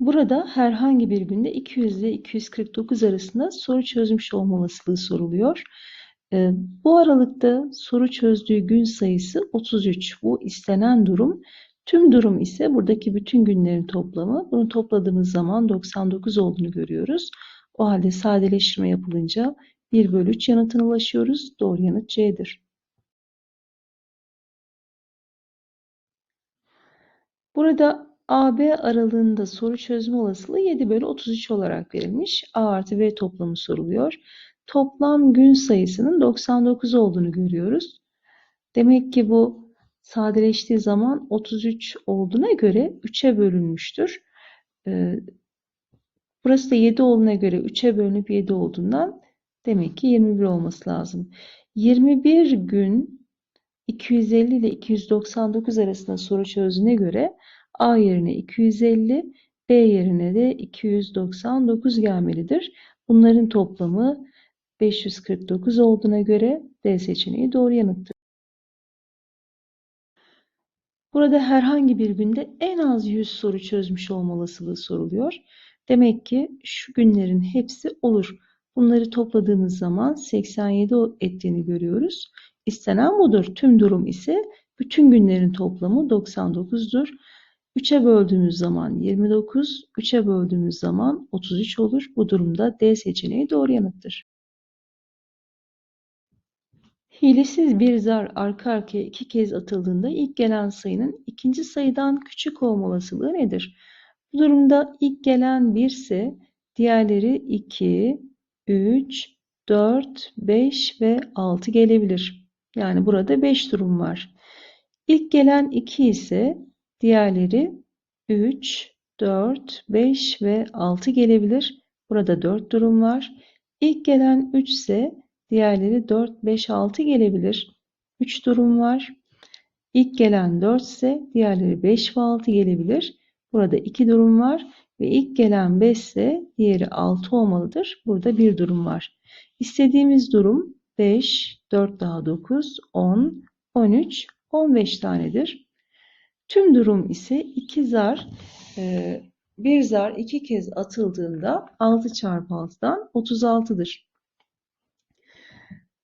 Burada herhangi bir günde 200 ile 249 arasında soru çözmüş olma olasılığı soruluyor. Ee, bu aralıkta soru çözdüğü gün sayısı 33. Bu istenen durum. Tüm durum ise buradaki bütün günlerin toplamı. Bunu topladığımız zaman 99 olduğunu görüyoruz. O halde sadeleştirme yapılınca 1 bölü 3 yanıtına ulaşıyoruz. Doğru yanıt C'dir. Burada AB aralığında soru çözme olasılığı 7 bölü 33 olarak verilmiş. A artı B toplamı soruluyor. Toplam gün sayısının 99 olduğunu görüyoruz. Demek ki bu sadeleştiği zaman 33 olduğuna göre 3'e bölünmüştür. Ee, burası da 7 olduğuna göre 3'e bölünüp 7 olduğundan demek ki 21 olması lazım. 21 gün 250 ile 299 arasında soru çözdüğüne göre A yerine 250, B yerine de 299 gelmelidir. Bunların toplamı 549 olduğuna göre D seçeneği doğru yanıttır. Burada herhangi bir günde en az 100 soru çözmüş olma olasılığı soruluyor. Demek ki şu günlerin hepsi olur. Bunları topladığımız zaman 87 ettiğini görüyoruz. İstenen budur. Tüm durum ise bütün günlerin toplamı 99'dur. 3'e böldüğümüz zaman 29, 3'e böldüğümüz zaman 33 olur. Bu durumda D seçeneği doğru yanıttır. Hilesiz bir zar arka arkaya iki kez atıldığında ilk gelen sayının ikinci sayıdan küçük olma olasılığı nedir? Bu durumda ilk gelen 1 ise diğerleri 2, 3, 4, 5 ve 6 gelebilir. Yani burada 5 durum var. İlk gelen 2 ise diğerleri 3, 4, 5 ve 6 gelebilir. Burada 4 durum var. İlk gelen 3 ise diğerleri 4, 5, 6 gelebilir. 3 durum var. İlk gelen 4 ise diğerleri 5 ve 6 gelebilir. Burada 2 durum var ve ilk gelen 5 ise diğeri 6 olmalıdır. Burada bir durum var. İstediğimiz durum 5, 4 daha 9, 10, 13, 15 tanedir. Tüm durum ise 2 zar, e, bir zar iki kez atıldığında 6 çarpı 6'dan 36'dır.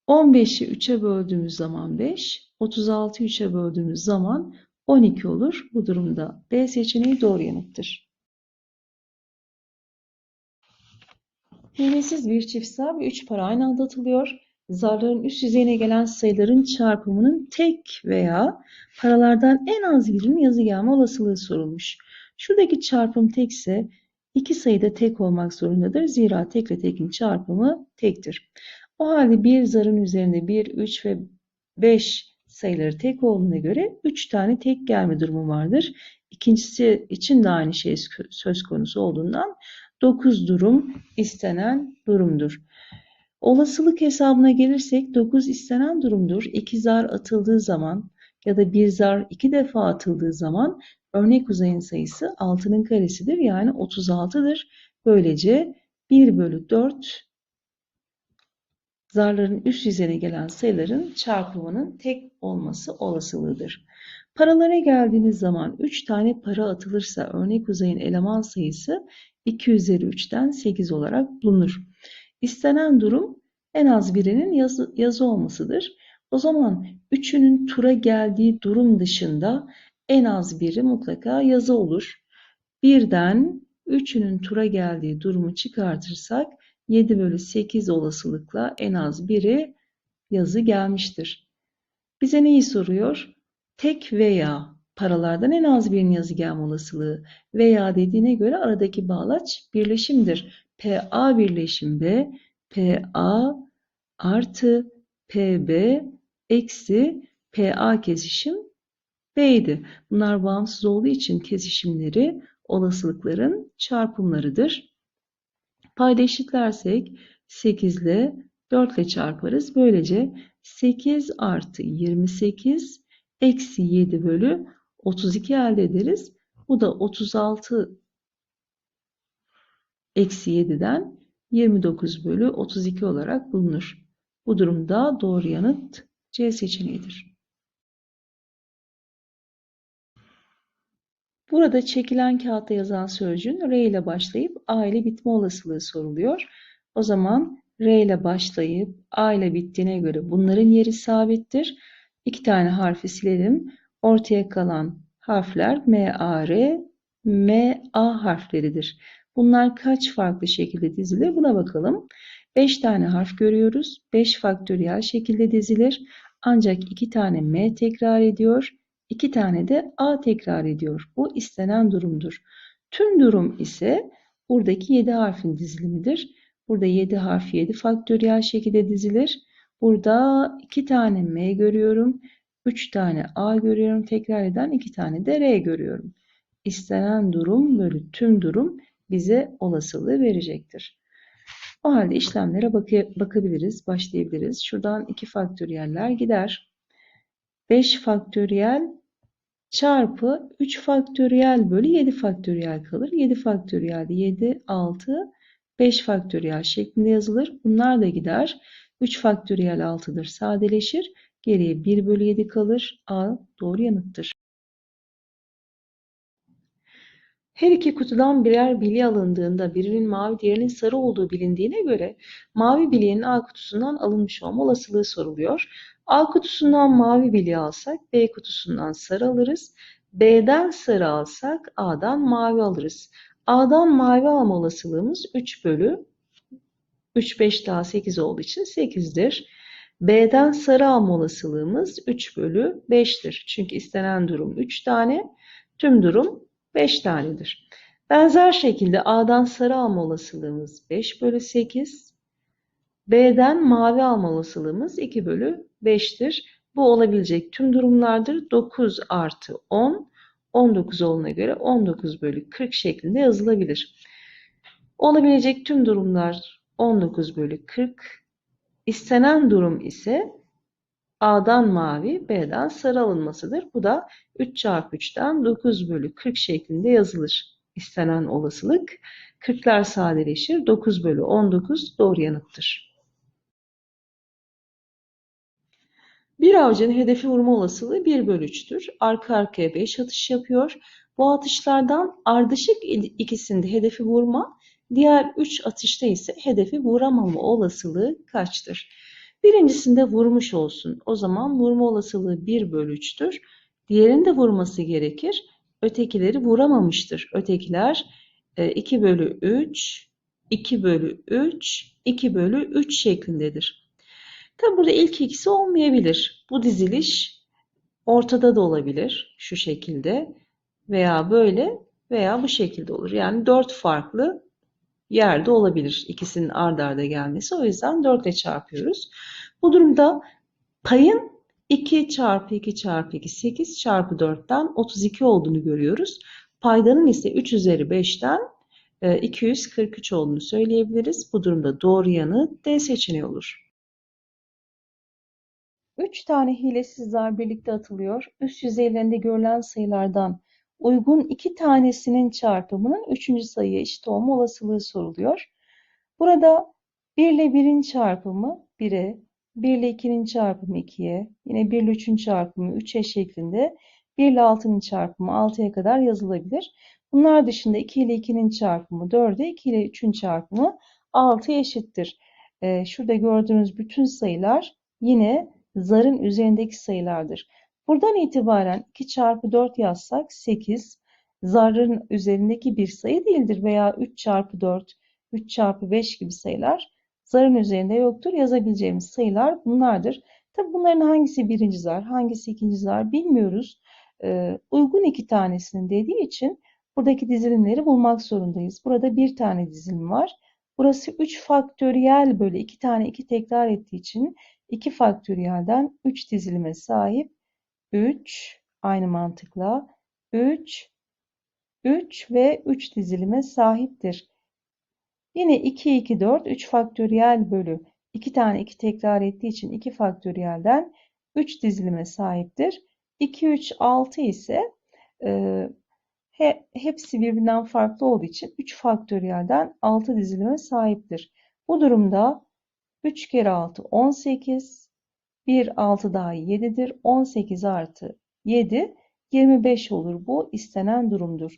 15'i 3'e böldüğümüz zaman 5, 36'yı 3'e böldüğümüz zaman 12 olur. Bu durumda B seçeneği doğru yanıttır. Hilesiz bir çift zar ve 3 para aynı anda atılıyor. Zarların üst yüzeyine gelen sayıların çarpımının tek veya paralardan en az birinin yazı gelme olasılığı sorulmuş. Şuradaki çarpım tekse iki sayıda tek olmak zorundadır. Zira tek ile tekin çarpımı tektir. O halde bir zarın üzerinde 1, 3 ve 5 sayıları tek olduğuna göre 3 tane tek gelme durumu vardır. İkincisi için de aynı şey söz konusu olduğundan 9 durum istenen durumdur. Olasılık hesabına gelirsek 9 istenen durumdur. 2 zar atıldığı zaman ya da bir zar iki defa atıldığı zaman örnek uzayın sayısı 6'nın karesidir. Yani 36'dır. Böylece 1 bölü 4 zarların üst yüzeyine gelen sayıların çarpımının tek olması olasılığıdır. Paralara geldiğimiz zaman 3 tane para atılırsa örnek uzayın eleman sayısı 2 üzeri 3'ten 8 olarak bulunur. İstenen durum en az birinin yazı, yazı olmasıdır. O zaman üçünün tura geldiği durum dışında en az biri mutlaka yazı olur. Birden üçünün tura geldiği durumu çıkartırsak 7 bölü 8 olasılıkla en az biri yazı gelmiştir. Bize neyi soruyor? Tek veya paralardan en az birinin yazı gelme olasılığı veya dediğine göre aradaki bağlaç birleşimdir. PA birleşim B, PA artı PB eksi PA kesişim B'ydi. Bunlar bağımsız olduğu için kesişimleri olasılıkların çarpımlarıdır. Payda eşitlersek 8 ile 4 ile çarparız. Böylece 8 artı 28 eksi 7 bölü 32 elde ederiz. Bu da 36 eksi 7'den 29 bölü 32 olarak bulunur. Bu durumda doğru yanıt C seçeneğidir. Burada çekilen kağıtta yazan sözcüğün R ile başlayıp A ile bitme olasılığı soruluyor. O zaman R ile başlayıp A ile bittiğine göre bunların yeri sabittir. İki tane harfi silelim. Ortaya kalan harfler M, A, R, M, A harfleridir. Bunlar kaç farklı şekilde dizilir? Buna bakalım. 5 tane harf görüyoruz. 5 faktöriyel şekilde dizilir. Ancak 2 tane M tekrar ediyor. 2 tane de A tekrar ediyor. Bu istenen durumdur. Tüm durum ise buradaki 7 harfin dizilimidir. Burada 7 harf 7 faktöriyel şekilde dizilir. Burada 2 tane M görüyorum. 3 tane A görüyorum. Tekrar eden 2 tane de R görüyorum. İstenen durum bölü tüm durum bize olasılığı verecektir. O halde işlemlere bakabiliriz, başlayabiliriz. Şuradan 2 faktöriyeller gider. 5 faktöriyel çarpı 3 faktöriyel bölü 7 faktöriyel kalır. 7 faktöriyel de 7, 6, 5 faktöriyel şeklinde yazılır. Bunlar da gider. 3 faktöriyel 6'dır sadeleşir. Geriye 1 bölü 7 kalır. A doğru yanıttır. Her iki kutudan birer bilye alındığında birinin mavi diğerinin sarı olduğu bilindiğine göre mavi bilyenin A kutusundan alınmış olma olasılığı soruluyor. A kutusundan mavi bilye alsak B kutusundan sarı alırız. B'den sarı alsak A'dan mavi alırız. A'dan mavi alma olasılığımız 3 bölü 3, 5 daha 8 olduğu için 8'dir. B'den sarı alma olasılığımız 3 bölü 5'tir. Çünkü istenen durum 3 tane, tüm durum 5 tanedir. Benzer şekilde A'dan sarı alma olasılığımız 5 bölü 8. B'den mavi alma olasılığımız 2 bölü 5'tir. Bu olabilecek tüm durumlardır. 9 artı 10, 19 olduğuna göre 19 bölü 40 şeklinde yazılabilir. Olabilecek tüm durumlar 19 bölü 40. İstenen durum ise A'dan mavi, B'den sarı alınmasıdır. Bu da 3 çarpı 3'ten 9 bölü 40 şeklinde yazılır. İstenen olasılık 40'lar sadeleşir. 9 bölü 19 doğru yanıttır. Bir avcının hedefi vurma olasılığı 1 bölü 3'tür. Arka arkaya 5 atış yapıyor. Bu atışlardan ardışık ikisinde hedefi vurma, diğer 3 atışta ise hedefi vuramama olasılığı kaçtır? Birincisinde vurmuş olsun. O zaman vurma olasılığı 1 bölü 3'tür. Diğerinin de vurması gerekir. Ötekileri vuramamıştır. Ötekiler 2 e, bölü 3, 2 bölü 3, 2 bölü 3 şeklindedir. Tabi burada ilk ikisi olmayabilir. Bu diziliş ortada da olabilir. Şu şekilde veya böyle veya bu şekilde olur. Yani 4 farklı yerde olabilir ikisinin ard arda gelmesi. O yüzden 4 ile çarpıyoruz. Bu durumda payın 2 çarpı 2 çarpı 2 8 çarpı 4'ten 32 olduğunu görüyoruz. Paydanın ise 3 üzeri 5'ten 243 e, olduğunu söyleyebiliriz. Bu durumda doğru yanıt D seçeneği olur. 3 tane hilesiz zar birlikte atılıyor. Üst yüzeylerinde görülen sayılardan uygun iki tanesinin çarpımının üçüncü sayıya eşit olma olasılığı soruluyor. Burada 1 ile 1'in çarpımı 1'e, 1 ile 2'nin çarpımı 2'ye, yine 1 ile 3'ün çarpımı 3'e şeklinde 1 ile 6'nın çarpımı 6'ya kadar yazılabilir. Bunlar dışında 2 ile 2'nin çarpımı 4'e, 2 ile 3'ün çarpımı 6'ya eşittir. Ee, şurada gördüğünüz bütün sayılar yine zarın üzerindeki sayılardır. Buradan itibaren 2 çarpı 4 yazsak 8 zarın üzerindeki bir sayı değildir veya 3 çarpı 4, 3 çarpı 5 gibi sayılar zarın üzerinde yoktur. Yazabileceğimiz sayılar bunlardır. Tabi bunların hangisi birinci zar, hangisi ikinci zar bilmiyoruz. Ee, uygun iki tanesinin dediği için buradaki dizilimleri bulmak zorundayız. Burada bir tane dizilim var. Burası 3 faktöriyel bölü 2 tane 2 tekrar ettiği için 2 faktöriyelden 3 dizilime sahip 3 aynı mantıkla 3 3 ve 3 dizilime sahiptir. Yine 2 2 4 3 faktöriyel bölü 2 tane 2 tekrar ettiği için 2 faktöriyelden 3 dizilime sahiptir. 2 3 6 ise e, he, hepsi birbirinden farklı olduğu için 3 faktöriyelden 6 dizilime sahiptir. Bu durumda 3 kere 6 18 1 6 daha 7'dir. 18 artı 7 25 olur. Bu istenen durumdur.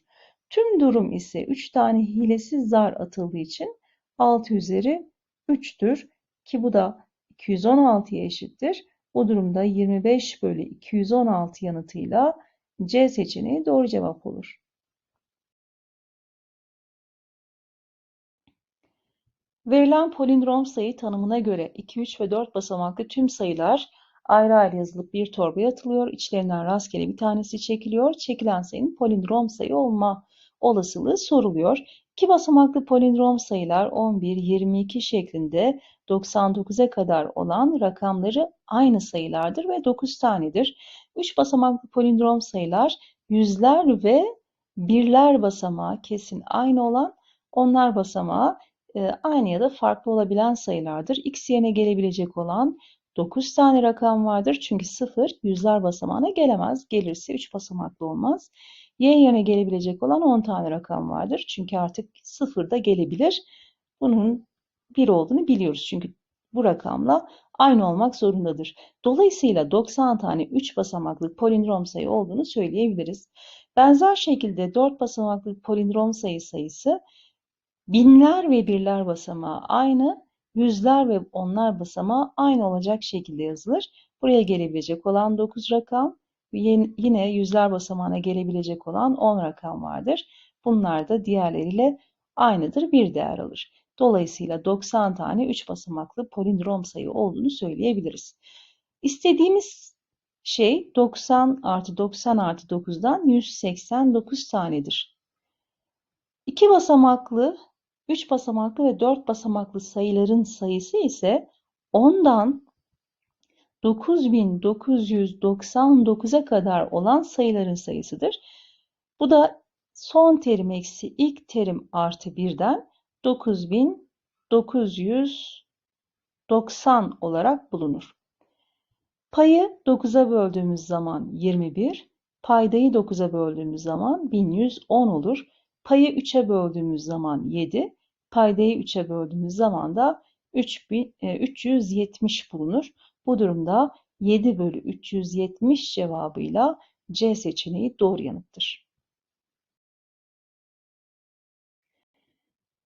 Tüm durum ise 3 tane hilesiz zar atıldığı için 6 üzeri 3'tür. Ki bu da 216'ya eşittir. Bu durumda 25 bölü 216 yanıtıyla C seçeneği doğru cevap olur. Verilen polindrom sayı tanımına göre 2, 3 ve 4 basamaklı tüm sayılar ayrı ayrı yazılıp bir torbaya atılıyor. İçlerinden rastgele bir tanesi çekiliyor. Çekilen sayının polindrom sayı olma olasılığı soruluyor. İki basamaklı polindrom sayılar 11, 22 şeklinde 99'a kadar olan rakamları aynı sayılardır ve 9 tanedir. 3 basamaklı polindrom sayılar yüzler ve birler basamağı kesin aynı olan onlar basamağı aynı ya da farklı olabilen sayılardır. X yerine gelebilecek olan 9 tane rakam vardır. Çünkü 0 yüzler basamağına gelemez. Gelirse 3 basamaklı olmaz. Y yerine gelebilecek olan 10 tane rakam vardır. Çünkü artık 0 da gelebilir. Bunun 1 olduğunu biliyoruz. Çünkü bu rakamla aynı olmak zorundadır. Dolayısıyla 90 tane 3 basamaklı polindrom sayı olduğunu söyleyebiliriz. Benzer şekilde 4 basamaklı polindrom sayı sayısı binler ve birler basamağı aynı, yüzler ve onlar basamağı aynı olacak şekilde yazılır. Buraya gelebilecek olan 9 rakam, yine yüzler basamağına gelebilecek olan 10 rakam vardır. Bunlar da diğerleriyle aynıdır, bir değer alır. Dolayısıyla 90 tane 3 basamaklı polindrom sayı olduğunu söyleyebiliriz. İstediğimiz şey 90 artı 90 artı 9'dan 189 tanedir. 2 basamaklı 3 basamaklı ve 4 basamaklı sayıların sayısı ise 10'dan 9999'a kadar olan sayıların sayısıdır. Bu da son terim eksi ilk terim artı 1'den 9990 olarak bulunur. Payı 9'a böldüğümüz zaman 21, paydayı 9'a böldüğümüz zaman 1110 olur. Payı 3'e böldüğümüz zaman 7, paydayı 3'e böldüğümüz zaman da 370 e, bulunur. Bu durumda 7 bölü 370 cevabıyla C seçeneği doğru yanıttır.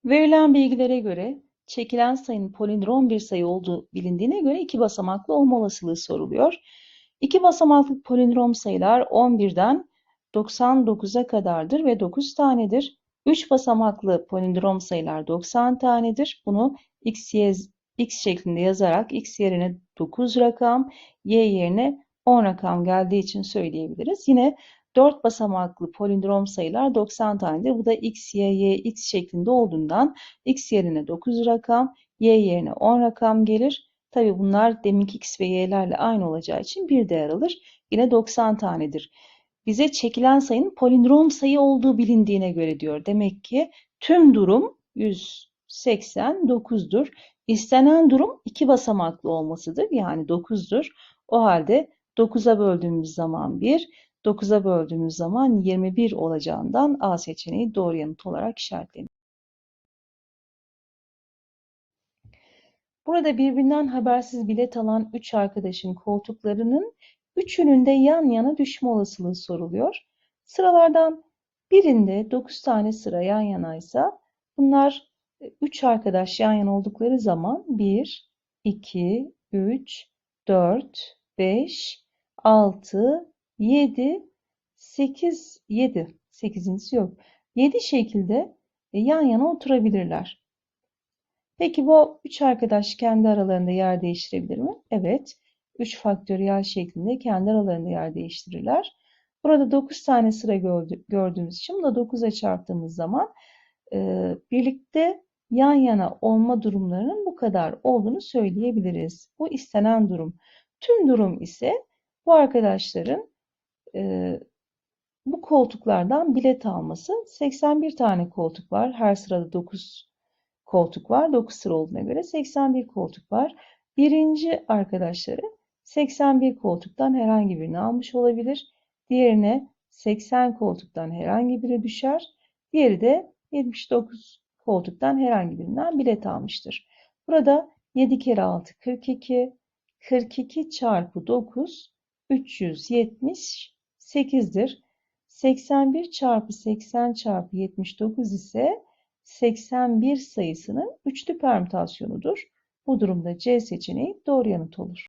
Verilen bilgilere göre çekilen sayının polindrom bir sayı olduğu bilindiğine göre iki basamaklı olma olasılığı soruluyor. İki basamaklı polindrom sayılar 11'den 99'a kadardır ve 9 tanedir. 3 basamaklı polindrom sayılar 90 tanedir. Bunu x, y, x şeklinde yazarak x yerine 9 rakam, y yerine 10 rakam geldiği için söyleyebiliriz. Yine 4 basamaklı polindrom sayılar 90 tanedir. Bu da x, y, y, x şeklinde olduğundan x yerine 9 rakam, y yerine 10 rakam gelir. Tabi bunlar deminki x ve y'lerle aynı olacağı için bir değer alır. Yine 90 tanedir bize çekilen sayının polindrom sayı olduğu bilindiğine göre diyor. Demek ki tüm durum 189'dur. İstenen durum iki basamaklı olmasıdır. Yani 9'dur. O halde 9'a böldüğümüz zaman 1, 9'a böldüğümüz zaman 21 olacağından A seçeneği doğru yanıt olarak işaretlenir. Burada birbirinden habersiz bilet alan 3 arkadaşın koltuklarının Üçünün de yan yana düşme olasılığı soruluyor. Sıralardan birinde 9 tane sıra yan yanaysa bunlar 3 e, arkadaş yan yana oldukları zaman 1, 2, 3, 4, 5, 6, 7, 8, 7. 8. yok. 7 şekilde e, yan yana oturabilirler. Peki bu 3 arkadaş kendi aralarında yer değiştirebilir mi? Evet. 3 faktöriyel şeklinde kendi aralarında yer değiştirirler. Burada 9 tane sıra gördüğümüz için bunu da 9'a çarptığımız zaman e, birlikte yan yana olma durumlarının bu kadar olduğunu söyleyebiliriz. Bu istenen durum. Tüm durum ise bu arkadaşların e, bu koltuklardan bilet alması. 81 tane koltuk var. Her sırada 9 koltuk var. 9 sıra olduğuna göre 81 koltuk var. Birinci arkadaşları 81 koltuktan herhangi birini almış olabilir. Diğerine 80 koltuktan herhangi biri düşer. Diğeri de 79 koltuktan herhangi birinden bilet almıştır. Burada 7 kere 6 42, 42 çarpı 9 378 8'dir. 81 çarpı 80 çarpı 79 ise 81 sayısının üçlü permütasyonudur. Bu durumda C seçeneği doğru yanıt olur.